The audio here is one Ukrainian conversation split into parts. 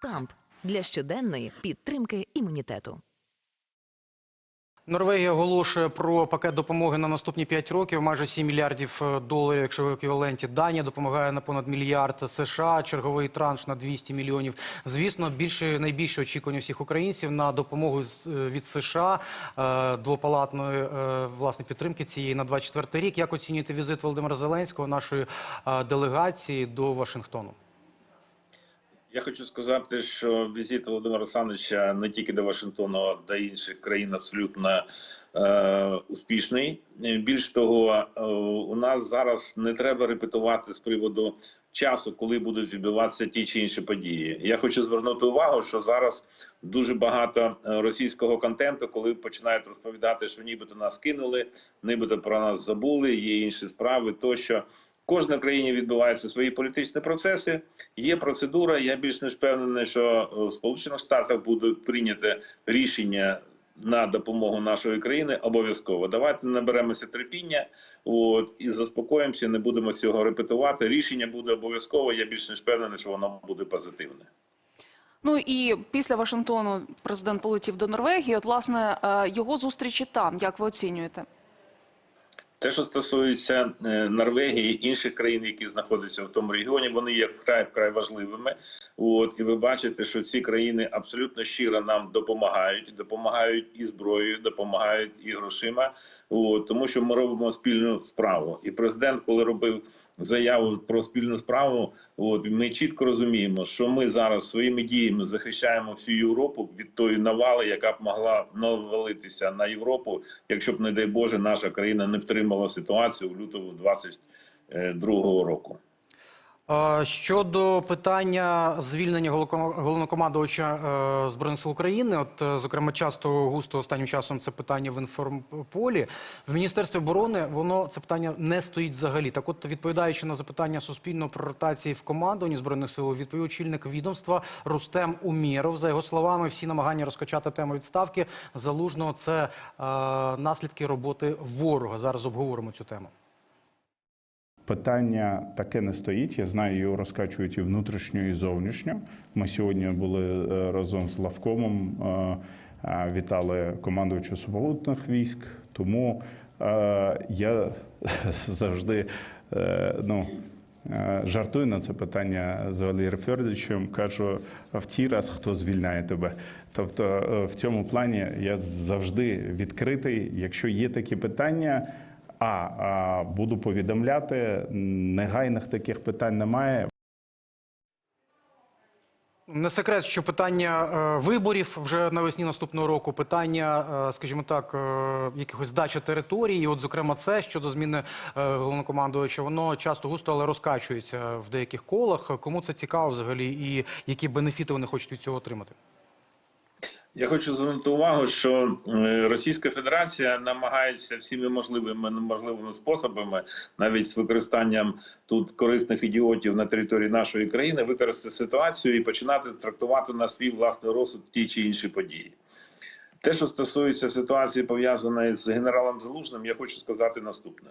Камп для щоденної підтримки імунітету. Норвегія оголошує про пакет допомоги на наступні 5 років, майже 7 мільярдів е, доларів, якщо в еквіваленті. Данія допомагає на понад мільярд США, черговий транш на 200 мільйонів. Звісно, більше найбільше очікування всіх українців на допомогу е, від США е, двопалатної власне підтримки цієї на 24 рік. Як оцінюєте візит Володимира Зеленського, нашої делегації до Вашингтону? Я хочу сказати, що візит Володимира Олександровича не тільки до Вашингтону, а до інших країн абсолютно е, успішний. Більш того, е, у нас зараз не треба репетувати з приводу часу, коли будуть відбуватися ті чи інші події. Я хочу звернути увагу, що зараз дуже багато е, російського контенту, коли починають розповідати, що нібито нас кинули, нібито про нас забули, є інші справи тощо. Кожній країні відбуваються свої політичні процеси. Є процедура. Я більш ніж впевнений, що е, в Сполучених Штатах буде прийнято рішення на допомогу нашої країни обов'язково. Давайте наберемося терпіння, от і заспокоїмося. Не будемо цього репетувати. Рішення буде обов'язково. Я більш ніж впевнений, що воно буде позитивне. Ну і після Вашингтону президент полетів до Норвегії. От, власне, е, його зустрічі там, як ви оцінюєте? Те, що стосується е, Норвегії інших країн, які знаходяться в тому регіоні, вони є вкрай вкрай важливими. От і ви бачите, що ці країни абсолютно щиро нам допомагають, допомагають і зброєю, допомагають і грошима. От тому, що ми робимо спільну справу. І президент, коли робив заяву про спільну справу, от ми чітко розуміємо, що ми зараз своїми діями захищаємо всю Європу від тої навали, яка б могла навалитися на Європу, якщо б, не дай Боже, наша країна не втримала ситуацію в лютому 22 року. Щодо питання звільнення головнокомандувача е, збройних сил України, от е, зокрема, часто густо останнім часом це питання в інформполі. В міністерстві оборони воно це питання не стоїть взагалі. Так, от відповідаючи на запитання Суспільного про ротації в командуванні збройних сил, відповів очільник відомства Рустем Умєров. За його словами, всі намагання розкачати тему відставки залужного це е, наслідки роботи ворога. Зараз обговоримо цю тему. Питання таке не стоїть. Я знаю, його розкачують і внутрішньо, і зовнішньо. Ми сьогодні були е, разом з Лавкомом, е, е, вітали командувача сухопутних військ. Тому я завжди ну, жартую на це питання з Валерієм Федоровичем. Кажу, в цій раз хто звільняє тебе? Тобто, в цьому плані я завжди відкритий. Якщо є такі питання. А, буду повідомляти, негайних таких питань немає. Не секрет, що питання е, виборів вже навесні наступного року, питання, е, скажімо так, е, якихось здачі території. І от, зокрема, це щодо зміни головнокомандувача, воно часто густо, але розкачується в деяких колах. Кому це цікаво взагалі, і які бенефіти вони хочуть від цього отримати? Я хочу звернути увагу, що Російська Федерація намагається всіми можливими неможливими способами, навіть з використанням тут корисних ідіотів на території нашої країни, використати ситуацію і починати трактувати на свій власний розсуд ті чи інші події. Те, що стосується ситуації, пов'язаної з генералом Залужним, я хочу сказати наступне.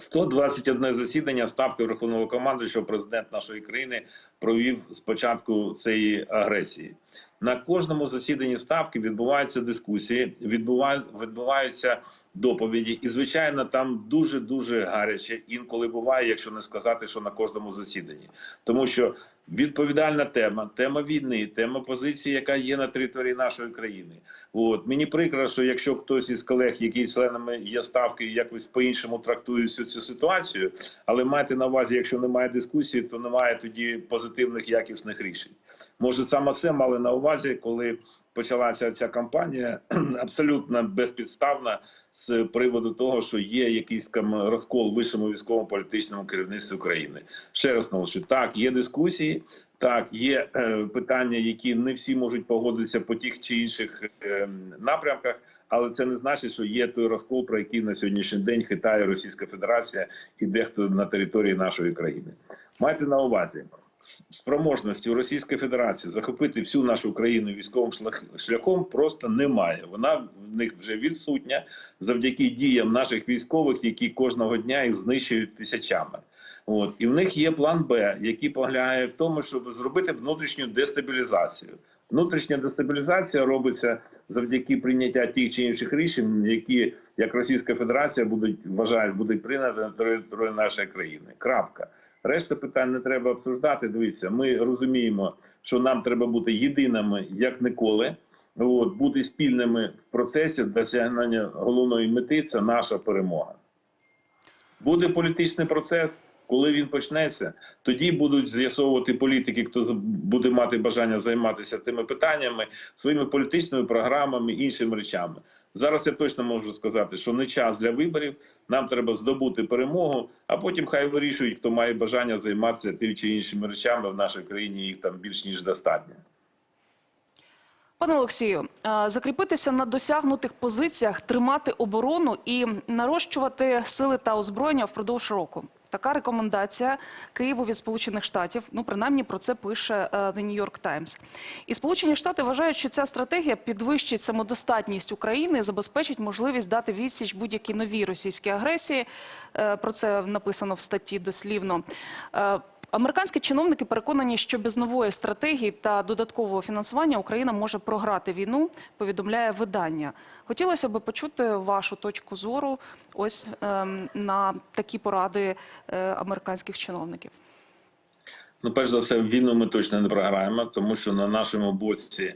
121 засідання ставки Верховного командуючого президент нашої країни провів з початку цієї агресії. На кожному засіданні ставки відбуваються дискусії, відбувають, відбуваються доповіді, і звичайно, там дуже дуже гаряче інколи буває, якщо не сказати, що на кожному засіданні, тому що відповідальна тема, тема війни, тема позиції, яка є на території нашої країни. От мені прикро, що якщо хтось із колег, які членами є ставки, якось по-іншому трактує всю цю ситуацію, але майте на увазі, якщо немає дискусії, то немає тоді позитивних якісних рішень. Може, саме це мали на увазі, коли почалася ця кампанія абсолютно безпідставна з приводу того, що є якийсь розкол вищому військовому політичному керівництві України. Ще раз наголошую, так є дискусії, так є е, питання, які не всі можуть погодитися по тих чи інших е, напрямках. Але це не значить, що є той розкол, про який на сьогоднішній день хитає Російська Федерація і дехто на території нашої країни. Майте на увазі спроможності у Російської Федерації захопити всю нашу країну військовим шляхом просто немає. Вона в них вже відсутня завдяки діям наших військових, які кожного дня їх знищують тисячами. От і в них є план Б, який полягає в тому, щоб зробити внутрішню дестабілізацію. Внутрішня дестабілізація робиться завдяки прийняття тих чи інших рішень, які як Російська Федерація будуть вважають, будуть прийняті на території нашої країни. Крапка. Решта питань не треба обсуждати. Дивіться, ми розуміємо, що нам треба бути єдиними як ніколи. От бути спільними в процесі досягнення головної мети це наша перемога. Буде політичний процес. Коли він почнеться, тоді будуть з'ясовувати політики, хто буде мати бажання займатися цими питаннями, своїми політичними програмами, іншими речами. Зараз я точно можу сказати, що не час для виборів. Нам треба здобути перемогу, а потім хай вирішують, хто має бажання займатися тими чи іншими речами в нашій країні. Їх там більш ніж достатньо. Пане Олексію, закріпитися на досягнутих позиціях, тримати оборону і нарощувати сили та озброєння впродовж року. Така рекомендація Києву від Сполучених Штатів. Ну, принаймні про це пише е, The New York Times. І Сполучені Штати вважають, що ця стратегія підвищить самодостатність України і забезпечить можливість дати відсіч будь-якій новій російській агресії. Е, Про це написано в статті дослівно. Американські чиновники переконані, що без нової стратегії та додаткового фінансування Україна може програти війну. Повідомляє видання. Хотілося б почути вашу точку зору ось ем, на такі поради е, американських чиновників. Ну, перш за все, війну ми точно не програємо, тому що на нашому боці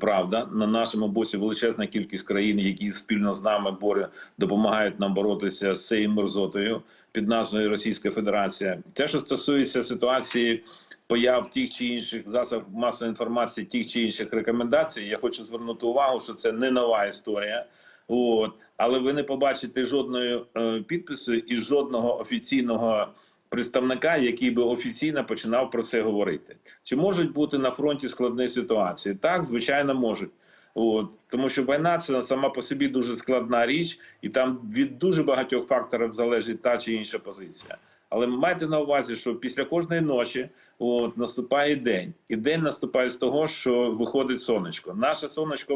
правда, на нашому боці величезна кількість країн, які спільно з нами боря, допомагають нам боротися з цією мерзотою під назвою Російська Федерація. Те, що стосується ситуації появ тих чи інших засобів масової інформації, тих чи інших рекомендацій, я хочу звернути увагу, що це не нова історія. От, але ви не побачите жодної е, підпису і жодного офіційного представника, який би офіційно починав про це говорити. Чи можуть бути на фронті складні ситуації? Так, звичайно, можуть. От тому, що війна це сама по собі дуже складна річ, і там від дуже багатьох факторів залежить та чи інша позиція. Але майте на увазі, що після кожної ночі от, наступає день, і день наступає з того, що виходить сонечко. Наше сонечко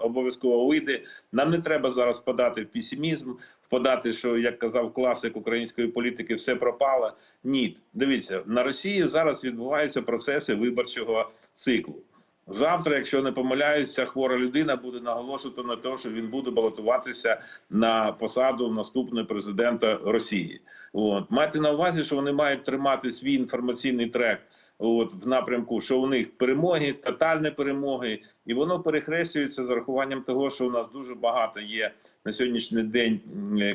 обов'язково вийде. Нам не треба зараз впадати в песимізм, впадати, що як казав класик української політики, все пропало. Ні, дивіться на Росії зараз відбуваються процеси виборчого циклу. Завтра, якщо не помиляюся, хвора людина буде наголошувати на те, що він буде балотуватися на посаду наступного президента Росії. От майте на увазі, що вони мають тримати свій інформаційний трек. От в напрямку, що у них перемоги, тотальні перемоги, і воно перехрестюється з урахуванням того, що у нас дуже багато є на сьогоднішній день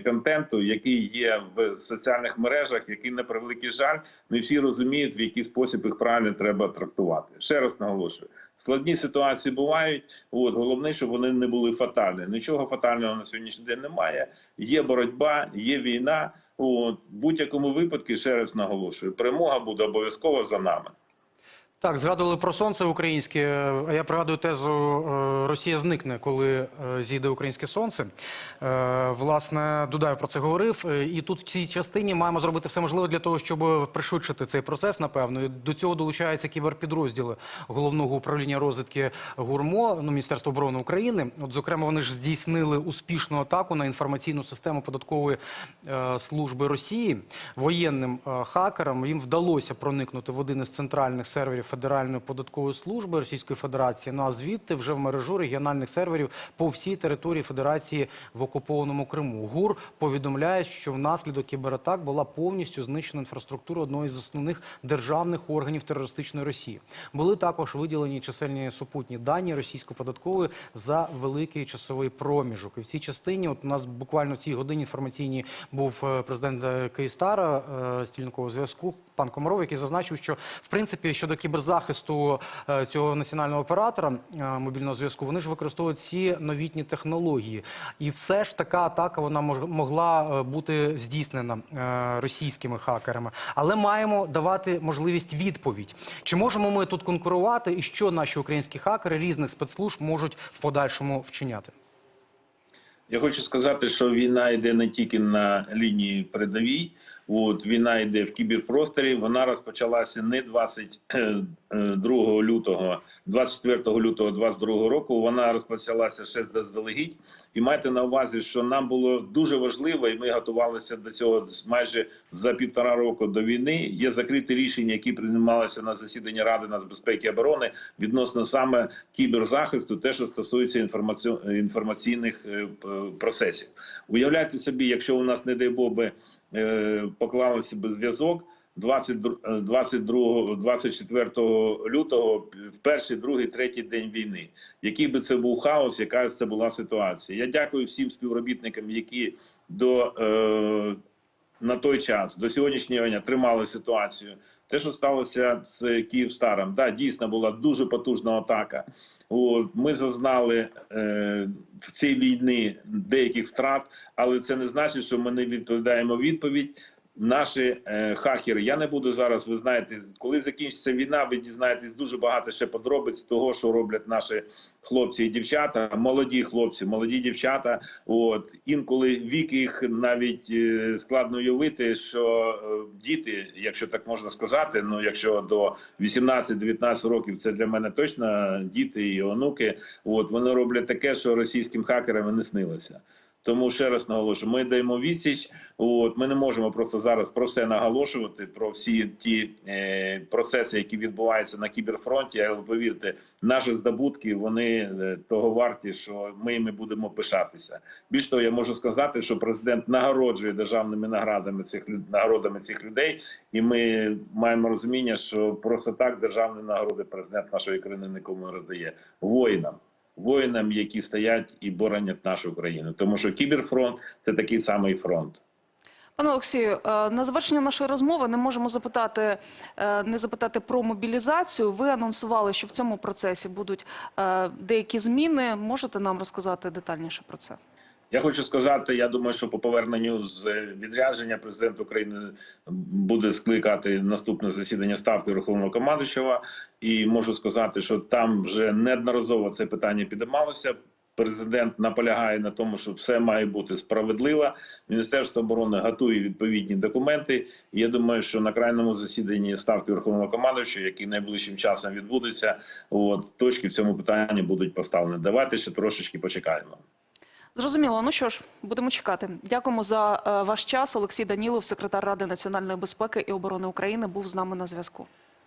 контенту, який є в соціальних мережах, який на превеликий жаль, не всі розуміють, в який спосіб їх правильно треба трактувати. Ще раз наголошую, складні ситуації бувають. От головне, щоб вони не були фатальні. Нічого фатального на сьогоднішній день немає. Є боротьба, є війна. От будь-якому випадку, ще раз наголошую, перемога буде обов'язково за нами. Так, згадували про сонце українське. А я пригадую тезу е, Росія зникне, коли е, зійде українське сонце. Е, Власне, Дудаєв про це говорив. І тут в цій частині маємо зробити все можливе для того, щоб пришвидшити цей процес. Напевно, І до цього долучаються кіберпідрозділи головного управління розвідки ГУРМО, ну Міністерства оборони України. От, зокрема, вони ж здійснили успішну атаку на інформаційну систему податкової служби Росії воєнним хакерам. Їм вдалося проникнути в один із центральних серверів Федеральної податкової служби Російської Федерації. Ну а звідти вже в мережу регіональних серверів по всій території Федерації в окупованому Криму. ГУР повідомляє, що внаслідок кібератак була повністю знищена інфраструктура одної з основних державних органів терористичної Росії. Були також виділені чисельні супутні дані російської податкової за великий часовий проміжок. І в цій частині, от у нас буквально в цій годині інформаційній був е, президент е, Київстара е, стільникового зв'язку. Пан Комаров, який зазначив, що в принципі щодо кіберзахисту е, цього національного оператора е, мобільного зв'язку, вони ж використовують всі новітні технології, і все ж така атака вона могла е, бути здійснена російськими хакерами. Але маємо давати можливість відповідь. Чи можемо ми тут конкурувати, і що наші українські хакери різних спецслужб можуть в подальшому вчиняти? Я хочу сказати, що війна йде не тільки на лінії передовій, от війна йде в кіберпросторі. Вона розпочалася не 22 лютого, 24 лютого 22 року. Вона розпочалася ще заздалегідь. І майте на увазі, що нам було дуже важливо, і ми готувалися до цього майже за півтора року до війни. Є закриті рішення, які приймалися на засіданні Ради нацбезпеки і оборони відносно саме кіберзахисту, те, що стосується інформаці- інформаційних е, процесів. Уявляйте собі, якщо у нас, не дай Бог, би, е, поклалися би зв'язок. 22, е, 22, 24 лютого в перший, другий, третій день війни. Який би це був хаос, яка це була ситуація? Я дякую всім співробітникам, які до е, на той час, до сьогоднішнього дня, тримали ситуацію. Те, що сталося з Київстаром, да, дійсно була дуже потужна атака. От, ми зазнали е, в цій війні деяких втрат, але це не значить, що ми не відповідаємо відповідь. Наші е, хакери, я не буду зараз. Ви знаєте, коли закінчиться війна, ви дізнаєтесь дуже багато ще подробиць того, що роблять наші хлопці і дівчата, молоді хлопці, молоді дівчата. От інколи вік їх навіть е, складно уявити, що е, діти, якщо так можна сказати, ну якщо до 18-19 років, це для мене точно діти і онуки. От вони роблять таке, що російським хакерам не снилося. Тому ще раз наголошую, ми даємо відсіч. От ми не можемо просто зараз про все наголошувати про всі ті е, процеси, які відбуваються на кіберфронті. Але повірте, наші здобутки вони е, того варті, що ми їми будемо пишатися. Більш того, я можу сказати, що президент нагороджує державними наградами цих нагородами цих людей, і ми маємо розуміння, що просто так державні нагороди президент нашої країни нікому не роздає воїнам. Воїнам, які стоять і боронять нашу країну, тому що кіберфронт це такий самий фронт. Пане Олексію, е, на завершення нашої розмови не можемо запитати, е, не запитати про мобілізацію. Ви анонсували, що в цьому процесі будуть е, деякі зміни. Можете нам розказати детальніше про це? Я хочу сказати, я думаю, що по поверненню з відрядження президент України буде скликати наступне засідання ставки Верховного командуючого. І можу сказати, що там вже неодноразово це питання підіймалося. Президент наполягає на тому, що все має бути справедливо. Міністерство оборони готує відповідні документи. Я думаю, що на крайньому засіданні ставки Верховного командуючого, який найближчим часом відбудеться, от точки в цьому питанні будуть поставлені. Давайте ще трошечки почекаємо. Зрозуміло. Ну що ж, будемо чекати. Дякуємо за е, ваш час. Олексій Данілов, секретар Ради національної безпеки і оборони України, був з нами на зв'язку.